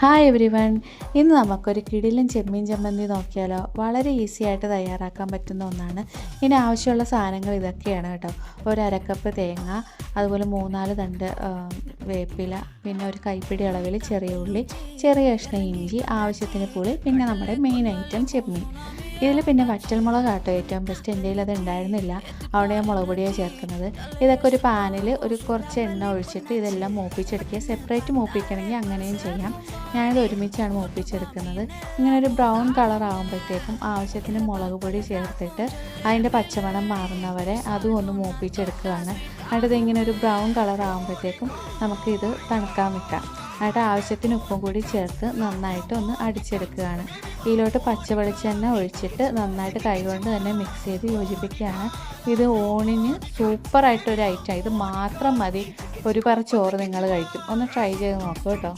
Hi every one ഇന്ന് നമുക്കൊരു കിടിലും ചെമ്മീൻ ചമ്മന്തി നോക്കിയാലോ? വളരെ ഈസി ആയിട്ട് തയ്യാറാക്കാൻ പറ്റുന്ന ഒന്നാണ്. ഇതിന് ആവശ്യമുള്ള സാധനങ്ങൾ ഇതൊക്കെയാണ് കേട്ടോ. ഒരു അരക്കപ്പ് തേങ്ങ അതുപോലെ മൂന്നാൽ തണ്ട് വേപ്പില പിന്നെ ഒരു കൈപ്പിടി അളവിൽ ചെറിയ ഉള്ളി ചെറിയ കഷ്ണം ഇഞ്ചി ആവശ്യത്തിന് പുളി പിന്നെ നമ്മുടെ മെയിൻ ഐറ്റം ചെമ്മീൻ. ഇതിൽ പിന്നെ വറ്റൽമുളക് ആട്ടോ ഏറ്റവും ബെസ്റ്റ് എന്റെ അത് ഉണ്ടായിരുന്നില്ല. അവിടെ ഞാൻ മുളക് പൊടിയാണ് ചേർക്കുന്നത്. ഇതൊക്കെ ഒരു പാനിൽ ഒരു കുറച്ച് എണ്ണ ഒഴിച്ചിട്ട് ഇതെല്ലാം മൂപ്പിച്ചെടുക്കുക. സെപ്പറേറ്റ് മൂപ്പിക്കണമെങ്കിൽ അങ്ങനെയും ചെയ്യാം. ഞാനിത് ഒരുമിച്ചാണ് മൂപ്പിച്ചെടുക്കുന്നത്. ഇങ്ങനെ ഒരു ബ്രൗൺ കളർ ആകുമ്പോഴത്തേക്കും ആവശ്യത്തിന് മുളക് പൊടി ചേർത്തിട്ട് അതിന്റെ പച്ചമണം മാറുന്നവരെ അതും ഒന്ന് മൂപ്പിച്ചെടുക്കുകയാണ്. അടുത്ത് ഇങ്ങനെ ഒരു ബ്രൗൺ കളർ ആകുമ്പോഴത്തേക്കും നമുക്കിത് തണുക്കാൻ വെക്കാം. എന്നിട്ട് ആവശ്യത്തിന് ഉപ്പും കൂടി ചേർത്ത് നന്നായിട്ട് ഒന്ന് അടിച്ചെടുക്കുകയാണ്. ഇതിലോട്ട് പച്ച വെളിച്ചെണ്ണ ഒഴിച്ചിട്ട് നന്നായിട്ട് കൈകൊണ്ട് തന്നെ മിക്സ് ചെയ്ത് യോജിപ്പിക്കുകയാണ്. ഇത് ഓണിന് സൂപ്പറായിട്ടൊരു ഐറ്റം ഇത് മാത്രം മതി. ഒരു പറ ചോറ് നിങ്ങൾ കഴിക്കും. ഒന്ന് ട്രൈ ചെയ്ത് നോക്കൂ കേട്ടോ.